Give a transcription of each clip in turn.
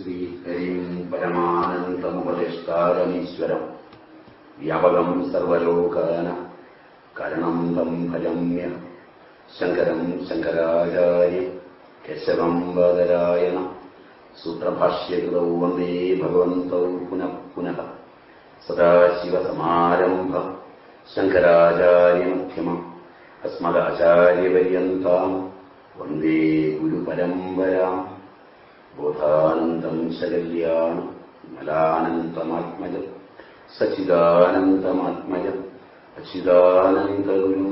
श्रीहरिम् परमानन्दमुपदिष्टारमीश्वरम् व्यापकम् सर्वलोकान करणम् तम् भजम्य शङ्करम् शङ्कराचार्य केशवम् वदरायण सूत्रभाष्यकृतौ वन्दे भगवन्तौ पुनः पुनः। सदाशिवसमारम्भ। शङ्कराचार्यमध्यम अस्मदाचार्यपर्यन्ताम्। वन्दे गुरुपरम्पराम्। ബോധാനന്ദം ശകല്യാണ് മലാനന്ദമാത്മജം സച്ചിദാനന്ദമാത്മജം അച്ചിദാനന്ദഗുരു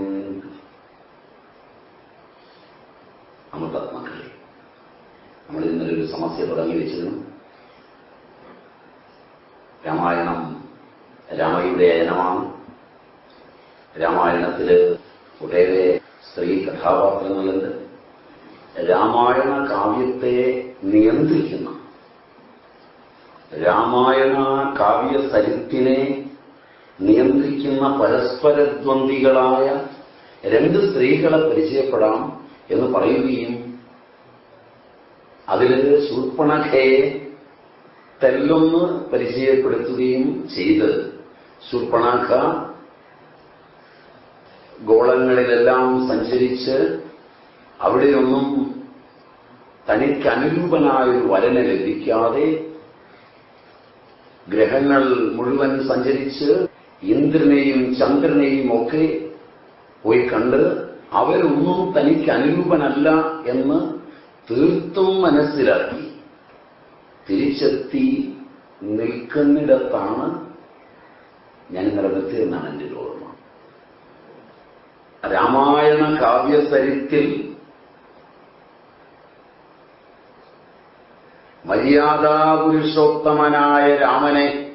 അമൃതാത്മാക്കളെ നമ്മൾ ഇന്നലെ ഒരു സമസ്യ തുടങ്ങി വെച്ചിരുന്നു രാമായണം രാമയുടെ അയനമാണ് രാമായണത്തിൽ ഒട്ടേറെ സ്ത്രീ കഥാപാത്രങ്ങളുണ്ട്. രാമായണ കാവ്യത്തെ നിയന്ത്രിക്കുന്ന. രാമായണ കാവ്യ കാവ്യസരിത്തിനെ നിയന്ത്രിക്കുന്ന പരസ്പരദ്വന്ദ്വികളായ രണ്ട് സ്ത്രീകളെ പരിചയപ്പെടാം എന്ന് പറയുകയും അതിൽ ശൂർപ്പണഖയെ തെല്ലൊന്ന് പരിചയപ്പെടുത്തുകയും ചെയ്ത് ശൂർപ്പണഖ ഗോളങ്ങളിലെല്ലാം സഞ്ചരിച്ച് അവിടെയൊന്നും തനിക്ക് അനുരൂപനായൊരു വരനെ ലഭിക്കാതെ ഗ്രഹങ്ങൾ മുഴുവൻ സഞ്ചരിച്ച് ഇന്ദ്രനെയും ചന്ദ്രനെയും ഒക്കെ പോയി കണ്ട് അവരൊന്നും തനിക്ക് അനുരൂപനല്ല എന്ന് തീർത്തും മനസ്സിലാക്കി. തിരിച്ചെത്തി നിൽക്കുന്നിടത്താണ് ഞാൻ എന്റെ എന്റെ ഓർമ്മ. രാമായണ കാവ്യസരിത്തിൽ മര്യാദാപുരുഷോത്തമനായ രാമനെ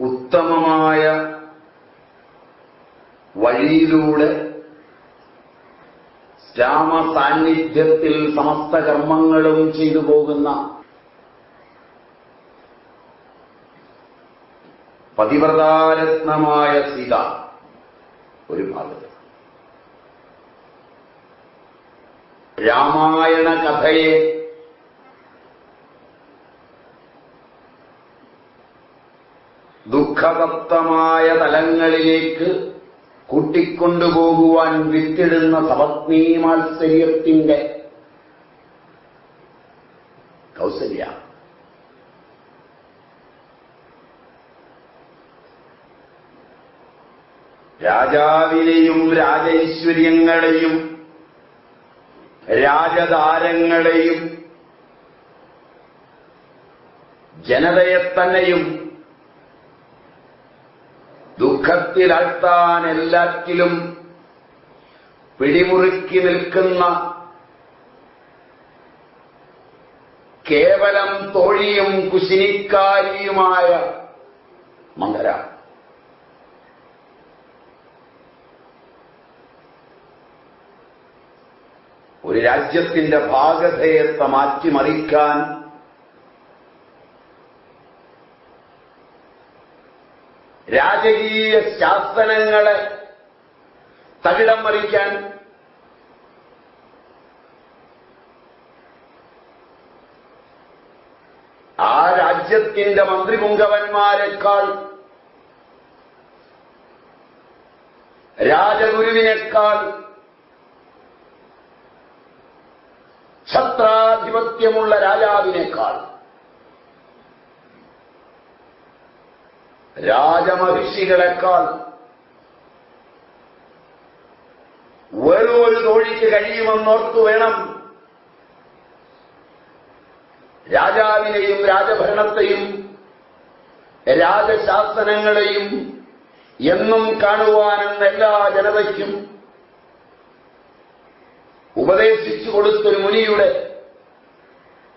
ഉത്തമമായ വഴിയിലൂടെ രാമസാന്നിധ്യത്തിൽ സമസ്ത കർമ്മങ്ങളും ചെയ്തു പോകുന്ന പതിവ്രതാരത്നമായ സീത ഒരു ഭാഗത്ത് രാമായണ കഥയെ ദുഃഖതപ്തമായ തലങ്ങളിലേക്ക് കൂട്ടിക്കൊണ്ടുപോകുവാൻ വിത്തിടുന്ന സപത്നീ മാത്സര്യത്തിന്റെ കൗസല്യ. രാജാവിനെയും രാജൈശ്വര്യങ്ങളെയും രാജതാരങ്ങളെയും ജനതയെ തന്നെയും ദുഃഖത്തിലാഴ്ത്താൻ എല്ലാറ്റിലും പിടിമുറുക്കി നിൽക്കുന്ന കേവലം തോഴിയും കുശിനിക്കാരിയുമായ മന്ദര ഒരു രാജ്യത്തിന്റെ ഭാഗധേയത്വം മാറ്റിമറിക്കാൻ രാജകീയ ശാസനങ്ങളെ തകിടം മറിക്കാൻ ആ രാജ്യത്തിന്റെ മന്ത്രിമുഖവന്മാരെക്കാൾ രാജഗുരുവിനേക്കാൾ ഛത്രാധിപത്യമുള്ള രാജാവിനേക്കാൾ. രാജമഹിഷികളെക്കാൾ വെറും ഒരു തോഴിക്ക് കഴിയുമെന്നോർത്തു വേണം. രാജാവിനെയും രാജഭരണത്തെയും രാജശാസനങ്ങളെയും എന്നും കാണുവാനെന്ന എല്ലാ ജനതയ്ക്കും ഉപദേശിച്ചു കൊടുത്തൊരു മുനിയുടെ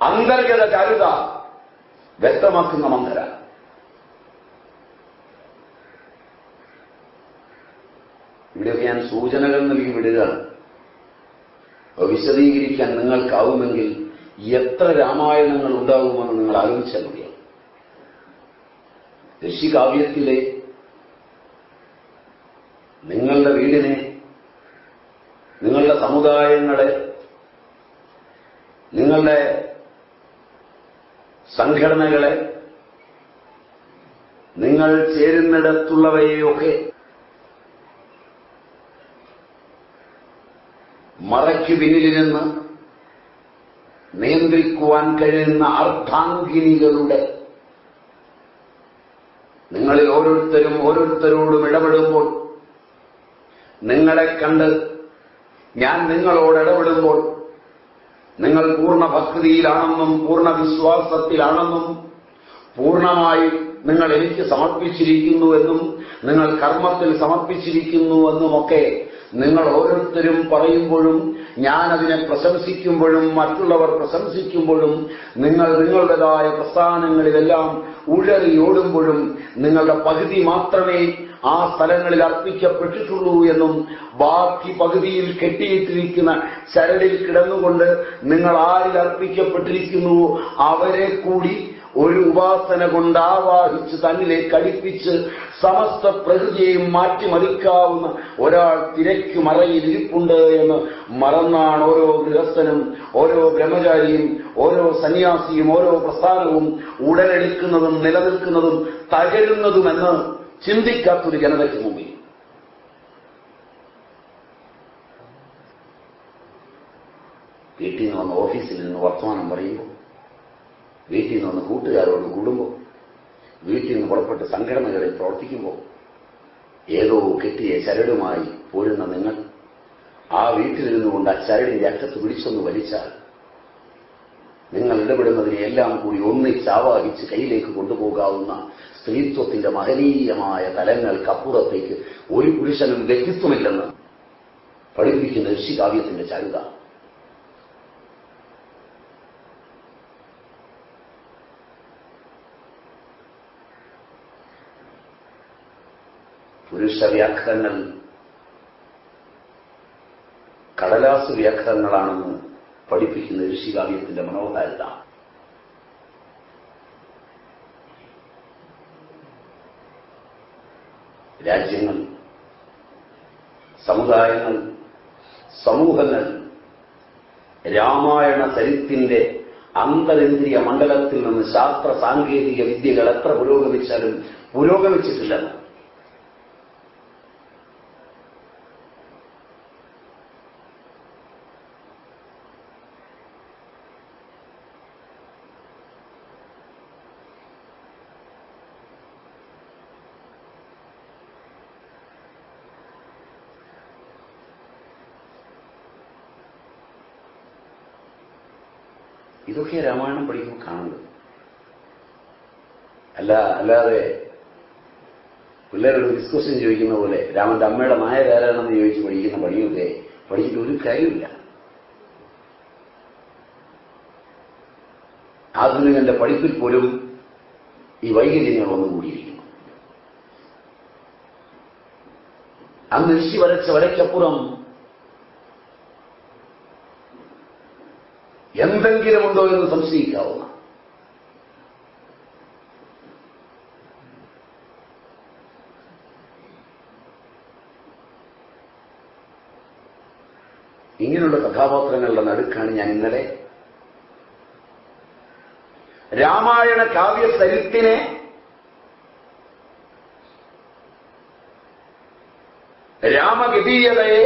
അന്തർഗത ചരുത വ്യക്തമാക്കുന്ന മന്ദര ഇവിടെയൊക്കെ ഞാൻ സൂചനകൾ നൽകി വിടുകയാണ് വിശദീകരിക്കാൻ നിങ്ങൾക്കാവുമെങ്കിൽ എത്ര രാമായണങ്ങൾ ഉണ്ടാകുമെന്ന് നിങ്ങൾ ആലോചിച്ചാൽ മതിയാവും ഋഷികാവ്യത്തിലെ നിങ്ങളുടെ വീടിനെ സമുദായങ്ങളെ നിങ്ങളുടെ സംഘടനകളെ നിങ്ങൾ ചേരുന്നിടത്തുള്ളവയെയൊക്കെ മറയ്ക്കു പിന്നിലിരുന്ന് നിയന്ത്രിക്കുവാൻ കഴിയുന്ന അർദ്ധാംഗിനികളുടെ നിങ്ങളിൽ ഓരോരുത്തരും ഓരോരുത്തരോടും ഇടപെടുമ്പോൾ നിങ്ങളെ കണ്ട് ഞാൻ നിങ്ങളോട് ഇടപെടുമ്പോൾ നിങ്ങൾ പൂർണ ഭക്തിയിലാണെന്നും പൂർണ വിശ്വാസത്തിലാണെന്നും പൂർണമായി നിങ്ങൾ എനിക്ക് സമർപ്പിച്ചിരിക്കുന്നുവെന്നും നിങ്ങൾ കർമ്മത്തിൽ സമർപ്പിച്ചിരിക്കുന്നുവെന്നുമൊക്കെ നിങ്ങൾ ഓരോരുത്തരും പറയുമ്പോഴും ഞാനതിനെ പ്രശംസിക്കുമ്പോഴും മറ്റുള്ളവർ പ്രശംസിക്കുമ്പോഴും നിങ്ങൾ നിങ്ങളുടേതായ പ്രസ്ഥാനങ്ങളിലെല്ലാം ഉഴറിയോടുമ്പോഴും നിങ്ങളുടെ പകുതി മാത്രമേ ആ സ്ഥലങ്ങളിൽ അർപ്പിക്കപ്പെട്ടിട്ടുള്ളൂ എന്നും ബാക്കി പകുതിയിൽ കെട്ടിയിട്ടിരിക്കുന്ന ചരടിൽ കിടന്നുകൊണ്ട് നിങ്ങൾ ആരിൽ അർപ്പിക്കപ്പെട്ടിരിക്കുന്നുവോ അവരെ കൂടി ഒരു ഉപാസന കൊണ്ട് ആവാഹിച്ച് തന്നിലേക്ക് അടുപ്പിച്ച് സമസ്ത പ്രകൃതിയെയും മാറ്റിമറിക്കാവുന്ന ഒരാൾ തിരക്ക് മറയിൽ ഇരിപ്പുണ്ട് എന്ന് മറന്നാണ് ഓരോ ഗൃഹസ്ഥനും ഓരോ ബ്രഹ്മചാരിയും ഓരോ സന്യാസിയും ഓരോ പ്രസ്ഥാനവും ഉടലെടുക്കുന്നതും നിലനിൽക്കുന്നതും തകരുന്നതുമെന്ന് ചിന്തിക്കാത്തൊരു ജനതയ്ക്ക് മുമ്പിൽ വീട്ടിൽ നിന്ന് വന്ന് ഓഫീസിൽ നിന്ന് വർത്തമാനം പറയുമ്പോൾ വീട്ടിൽ നിന്ന് വന്ന് കൂട്ടുകാരോട് കൂടുമ്പോൾ വീട്ടിൽ നിന്ന് പുറപ്പെട്ട് സംഘടനകളിൽ പ്രവർത്തിക്കുമ്പോൾ ഏതോ കെട്ടിയ ചരടുമായി പോരുന്ന നിങ്ങൾ ആ വീട്ടിലിരുന്നുകൊണ്ട് ആ ചരടിന്റെ അറ്റത്ത് പിടിച്ചൊന്ന് വലിച്ചാൽ നിങ്ങൾ ഇടപെടുന്നതിനെ എല്ലാം കൂടി ഒന്നിച്ചാവാഹിച്ച് കയ്യിലേക്ക് കൊണ്ടുപോകാവുന്ന സ്ത്രീത്വത്തിന്റെ മഹനീയമായ തലങ്ങൾക്കപ്പുറത്തേക്ക് ഒരു പുരുഷനും വ്യക്തിത്വമില്ലെന്ന് പഠിപ്പിക്കുന്ന ഋഷികാവ്യത്തിന്റെ ചരുത. പുരുഷ വ്യാഘ്രങ്ങൾ കടലാസ് വ്യാഘ്രങ്ങളാണെന്ന് പഠിപ്പിക്കുന്ന ഋഷികാവ്യത്തിന്റെ മനോഹാരിത. രാജ്യങ്ങൾ സമുദായങ്ങൾ സമൂഹങ്ങൾ രാമായണ ചരിത്തിന്റെ അന്തരിന്ദ്രിയ മണ്ഡലത്തിൽ നിന്ന് ശാസ്ത്ര സാങ്കേതിക വിദ്യകൾ എത്ര പുരോഗമിച്ചാലും പുരോഗമിച്ചിട്ടില്ലെന്ന് ഇതൊക്കെ രാമായണം പഠിക്കുമ്പോൾ കാണുന്നത്. അല്ല അല്ലാതെ പിള്ളേരോട് ഡിസ്കഷൻ ചോദിക്കുന്ന പോലെ രാമന്റെ അമ്മയുടെ മായ നായരാരാണെന്ന് ചോദിച്ച് പഠിക്കുന്ന പണിയൊക്കെ പഠിച്ചിട്ട് ഒരു കാര്യമില്ല ആധുനികന്റെ പഠിപ്പിൽ പോലും ഈ വൈകല്യങ്ങൾ വന്നുകൂടിയിരിക്കുന്നു അന്ന് ഋഷി വരച്ച വരയ്ക്കപ്പുറം എന്തെങ്കിലും ഉണ്ടോ എന്ന് സംശയിക്കാവുന്ന ഇങ്ങനെയുള്ള കഥാപാത്രങ്ങളുടെ നടുക്കാണ് ഞാൻ ഇന്നലെ. രാമായണ കാവ്യ സരിത്തിനെ രാമഗതീയതയെ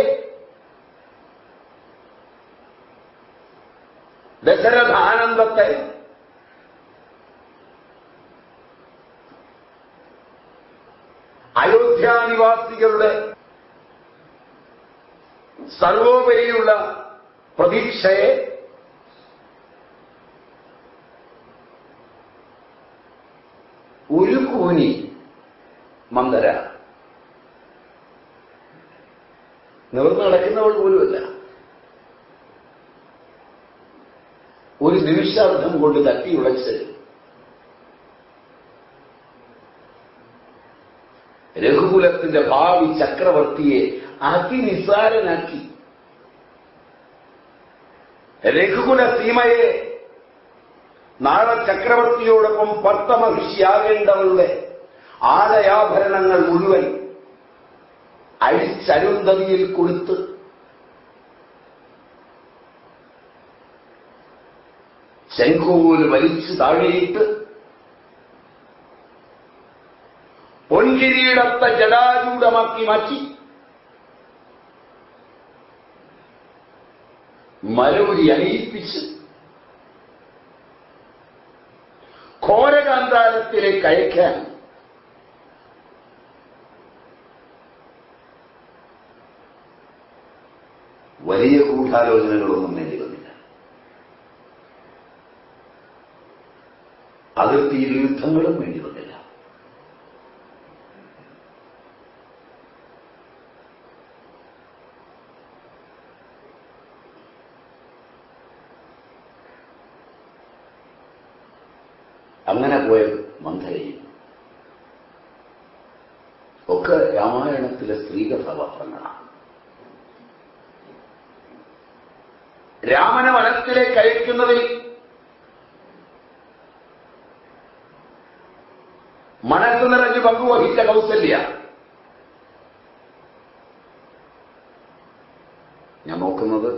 അയോധ്യാനിവാസികളുടെ സർവോപരിയുള്ള പ്രതീക്ഷയെ ഒരു കൂനി മന്ദര. നിവർന്ന് നടക്കുന്നവൾ പോലുമല്ല. ഒരു നിമിഷാർത്ഥം കൊണ്ട് തട്ടി തട്ടിയുളച്ച് രഘുകുലത്തിന്റെ ഭാവി ചക്രവർത്തിയെ അതിനിസാരനാക്കി. രഘുകുല സീമയെ നാളെ ചക്രവർത്തിയോടൊപ്പം പത്തമഹിഷിയാകേണ്ടവളുടെ ആലയാഭരണങ്ങൾ മുഴുവൻ അഴിച്ചരുന്തതിയിൽ കൊടുത്ത് ശംഖുവിൽ വലിച്ചു താഴെയിട്ട് പൊൻകിരീടത്തെ ജടാരൂഢമാക്കി മാറ്റി. മരവുരി അണിയിപ്പിച്ച് ഘോരകാന്താരത്തിലേക്ക് അയക്കാൻ വലിയ ഗൂഢാലോചനകളൊന്നും വേണ്ടി വന്നില്ല അതിർത്തിയിൽ യുദ്ധങ്ങളും വന്നില്ല അങ്ങനെ പോയത് മന്ധരയും ഒക്കെ രാമായണത്തിലെ സ്ത്രീകഥാപാത്രങ്ങളാണ്. രാമനെ വനത്തിലേക്ക് അയക്കുന്നതിൽ മനസ്സ് നിറഞ്ഞ് പങ്കുവഹിച്ച കൗസല്യ. ഞാൻ നോക്കുന്നത്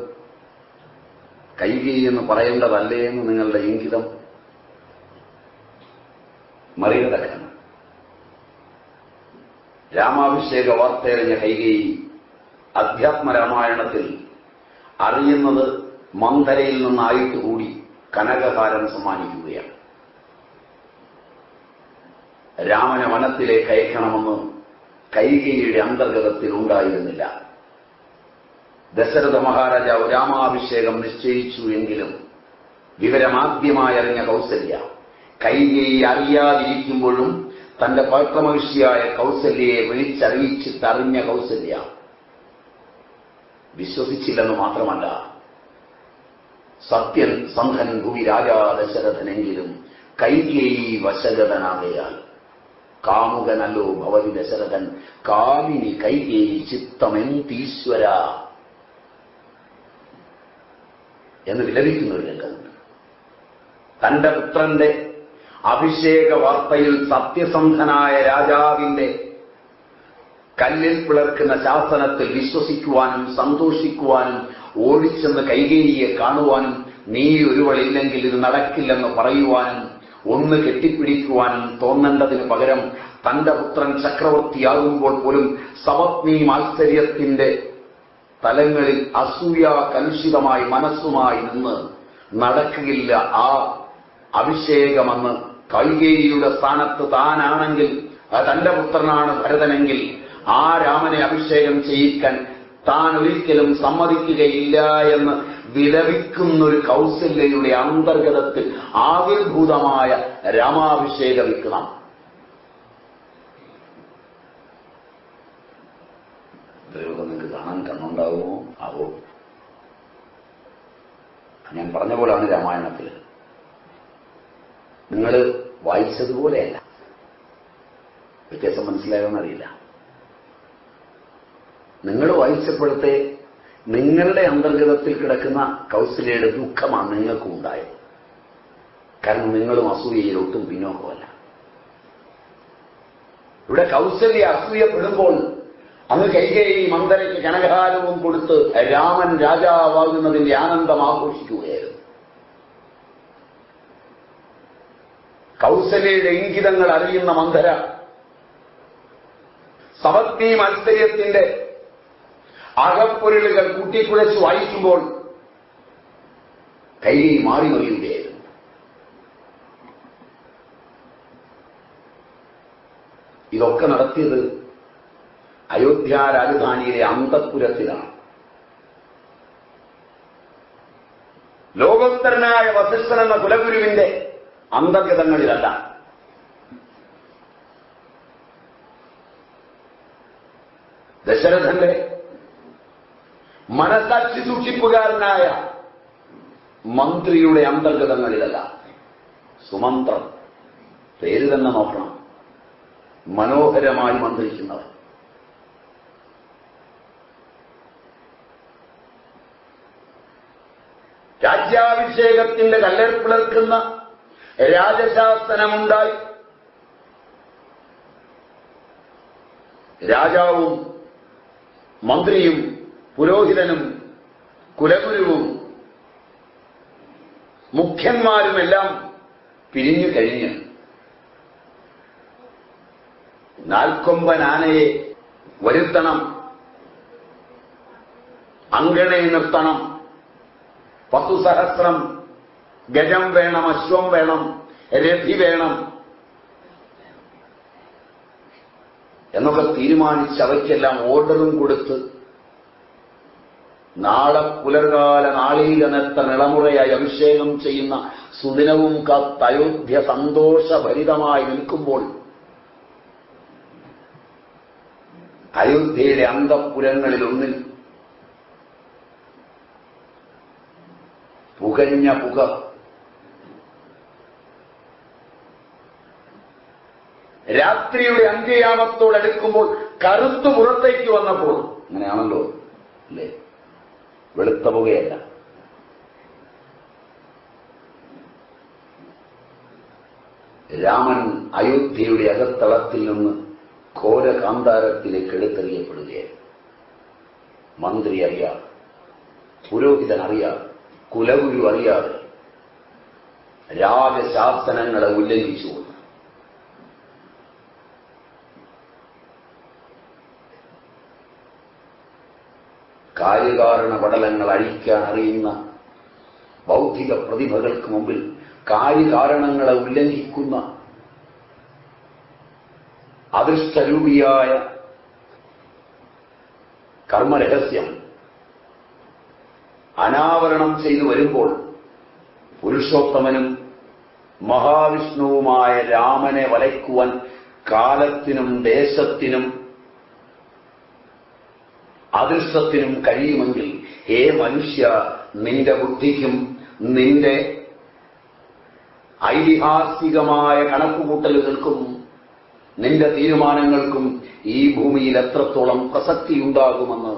കൈകി എന്ന് പറയേണ്ടതല്ലേ എന്ന് നിങ്ങളുടെ ഇംഗിതം മറികടക്കണം. രാമാഭിഷേക വാർത്തയറിഞ്ഞ കൈകേയി അധ്യാത്മരാമായണത്തിൽ അറിയുന്നത് മന്ദരയിൽ നിന്നായിട്ട് കൂടി കനകകാരം സമ്മാനിക്കുകയാണ്. രാമനെ വനത്തിലേക്ക് അയക്കണമെന്ന് കൈകേയിയുടെ അന്തർഗതത്തിൽ ഉണ്ടായിരുന്നില്ല. ദശരഥ മഹാരാജാവ് രാമാഭിഷേകം നിശ്ചയിച്ചു എങ്കിലും വിവരമാദ്യമായറിഞ്ഞ കൗസല്യ കൈകേയി അറിയാതിരിക്കുമ്പോഴും തന്റെ പൗത്രമഹിഷിയായ കൗസല്യയെ വിളിച്ചറിയിച്ചിട്ടറിഞ്ഞ കൗസല്യ വിശ്വസിച്ചില്ലെന്ന് മാത്രമല്ല സത്യൻ സന്ധൻ ഭൂമി രാജാ ദശരഥനെങ്കിലും കൈകേയി വശഗതനാകയാൽ കാമുകനല്ലോ ഭവതി ദശരഥൻ കാമിനി കൈകേയി ചിത്തമെന്തീശ്വര എന്ന് വിലപിക്കുന്ന ഒരു രംഗമുണ്ട് തന്റെ പുത്രന്റെ അഭിഷേക വാർത്തയിൽ സത്യസന്ധനായ രാജാവിന്റെ കല്ലിൽ പിളർക്കുന്ന ശാസനത്തിൽ വിശ്വസിക്കുവാനും സന്തോഷിക്കുവാനും ഓടിച്ചെന്ന് കൈകേരിയെ കാണുവാനും നീ ഒരുവളില്ലെങ്കിൽ ഇത് നടക്കില്ലെന്ന് പറയുവാനും ഒന്ന് കെട്ടിപ്പിടിക്കുവാനും തോന്നേണ്ടതിന് പകരം തന്റെ പുത്രൻ ചക്രവർത്തിയാകുമ്പോൾ പോലും സവത്നി മാത്സര്യത്തിന്റെ തലങ്ങളിൽ അസൂയ കലുഷിതമായി മനസ്സുമായി നിന്ന് നടക്കുകയില്ല ആ അഭിഷേകമെന്ന് കൈകേയിയുടെ സ്ഥാനത്ത് താനാണെങ്കിൽ തന്റെ പുത്രനാണ് ഭരതനെങ്കിൽ ആ രാമനെ അഭിഷേകം ചെയ്യിക്കാൻ താൻ ഒരിക്കലും സമ്മതിക്കുകയില്ല എന്ന് വിലപിക്കുന്നൊരു കൗസല്യയുടെ അന്തർഗതത്തിൽ ആവിർഭൂതമായ രാമാഭിഷേക വിക്രണം ഇത്രയൊക്കെ നിങ്ങൾക്ക് കാണാൻ കണ്ണുണ്ടാവുമോ? ആവോ? ഞാൻ പറഞ്ഞ പോലാണ് രാമായണത്തിൽ നിങ്ങൾ വായിച്ചതുപോലെയല്ല. വ്യത്യാസം മനസ്സിലായോന്നറിയില്ല നിങ്ങൾ വായിച്ചപ്പോഴത്തെ നിങ്ങളുടെ അന്തർഗതത്തിൽ കിടക്കുന്ന കൗസലയുടെ ദുഃഖമാണ് നിങ്ങൾക്കും ഉണ്ടായത്. കാരണം നിങ്ങളും അസൂയയിൽ ഒട്ടും പിന്നോക്കമല്ല. ഇവിടെ കൗസല്യ അസൂയപ്പെടുമ്പോൾ അന്ന് കൈകേയി മന്ദരയ്ക്ക് കനകാലവും കൊടുത്ത് രാമൻ രാജാവാകുന്നതിന്റെ ആനന്ദം ആഘോഷിക്കുകയായിരുന്നു. കൗസല്യയുടെ ഇംഗിതങ്ങൾ അറിയുന്ന മന്ധര സമത്തി മത്സര്യത്തിന്റെ അകപ്പൊരുളുകൾ കൂട്ടിക്കുഴച്ച് വായിക്കുമ്പോൾ കൈ മാറി മറിയുകയായിരുന്നു. ഇതൊക്കെ നടത്തിയത് അയോധ്യ രാജധാനിയിലെ അന്തപുരത്തിലാണ്. ലോകോത്തരനായ വസിഷ്ഠൻ എന്ന കുലഗുരുവിന്റെ അന്തർഗതങ്ങളിലല്ല. ദശരഥന്റെ മനസാക്ഷി സൂക്ഷിപ്പുകാരനായ മന്ത്രിയുടെ അന്തർഗതങ്ങളിലല്ല. സുമന്ത്രം. പേര് തന്നെ നോക്കണം. മനോഹരമായി മന്ത്രിക്കുന്നവർ രാജ്യാഭിഷേകത്തിന്റെ കല്ലെർപ്പിളർക്കുന്ന രാജശാസനമുണ്ടായി. രാജാവും മന്ത്രിയും പുരോഹിതനും കുലഗുരുവും മുഖ്യന്മാരുമെല്ലാം പിരിഞ്ഞു കഴിഞ്ഞ് നാൽക്കൊമ്പൻ ആനയെ വരുത്തണം അങ്കണെ നിർത്തണം പത്തു സഹസ്രം ഗജം വേണം അശ്വം വേണം രഥി വേണം എന്നൊക്കെ തീരുമാനിച്ച് അവയ്ക്കെല്ലാം ഓർഡറും കൊടുത്ത് നാളെ പുലർകാല നാളീകനത്ത നിളമുറയായി അഭിഷേകം ചെയ്യുന്ന സുദിനവും കത്തയോധ്യ സന്തോഷഭരിതമായി നിൽക്കുമ്പോൾ അയോധ്യയിലെ അന്തപുരങ്ങളിലൊന്നിൽ പുകഞ്ഞ പുക രാത്രിയുടെ അന്ത്യയാമത്തോടടുക്കുമ്പോൾ കറുത്തു പുറത്തേക്ക് വന്നപ്പോൾ അങ്ങനെയാണല്ലോ അല്ലേ? വെളുത്ത പുകയല്ല. രാമൻ അയോധ്യയുടെ അകത്തളത്തിൽ നിന്ന് ഘോര കാന്താരത്തിലേക്ക് എടുത്തെറിയപ്പെടുകയായിരുന്നു. മന്ത്രി അറിയാതെ പുരോഹിതൻ അറിയാതെ കുലഗുരു അറിയാതെ രാജശാസനങ്ങളെ ഉല്ലംഘിച്ചുകൊണ്ട് കാര്യകാരണ പടലങ്ങൾ അഴിക്കാൻ അറിയുന്ന ബൗദ്ധിക പ്രതിഭകൾക്ക് മുമ്പിൽ കാര്യകാരണങ്ങളെ ഉല്ലംഘിക്കുന്ന അദൃഷ്ടരൂപിയായ കർമ്മരഹസ്യം അനാവരണം ചെയ്തു വരുമ്പോൾ പുരുഷോത്തമനും മഹാവിഷ്ണുവുമായ രാമനെ വലയ്ക്കുവാൻ കാലത്തിനും ദേശത്തിനും അദൃഷ്ടത്തിനും കഴിയുമെങ്കിൽ ഹേ മനുഷ്യ നിന്റെ ബുദ്ധിക്കും നിന്റെ ഐതിഹാസികമായ കണക്കുകൂട്ടലുകൾക്കും നിന്റെ തീരുമാനങ്ങൾക്കും ഈ ഭൂമിയിൽ എത്രത്തോളം പ്രസക്തിയുണ്ടാകുമെന്ന്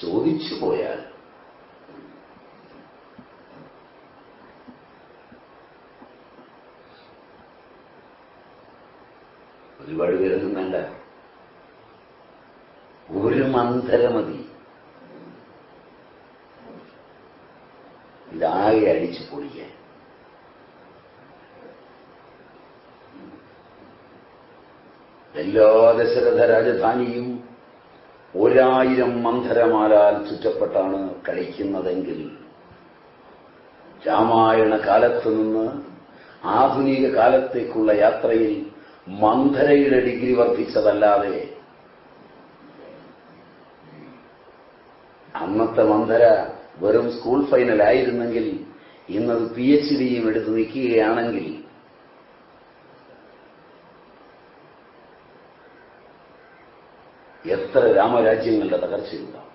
ചോദിച്ചു പോയാൽ ഒരുപാട് പേരൊന്നും വേണ്ട ഒരു മന്ത്രം മതി. ഇതാകെ അടിച്ചു പൊളിക്കാൻ. എല്ലാ ദശരഥ രാജധാനിയും ഒരായിരം മന്ധരമാലാൽ ചുറ്റപ്പെട്ടാണ് കളിക്കുന്നതെങ്കിൽ രാമായണ കാലത്ത് നിന്ന് ആധുനിക കാലത്തേക്കുള്ള യാത്രയിൽ മന്ധരയുടെ ഡിഗ്രി വർദ്ധിച്ചതല്ലാതെ അന്നത്തെ മന്ദര വെറും സ്കൂൾ ഫൈനൽ ആയിരുന്നെങ്കിൽ ഇന്നത് പി എച്ച് ഡിയും എടുത്ത് നിൽക്കുകയാണെങ്കിൽ എത്ര രാമരാജ്യങ്ങളുടെ തകർച്ചയുണ്ടാവും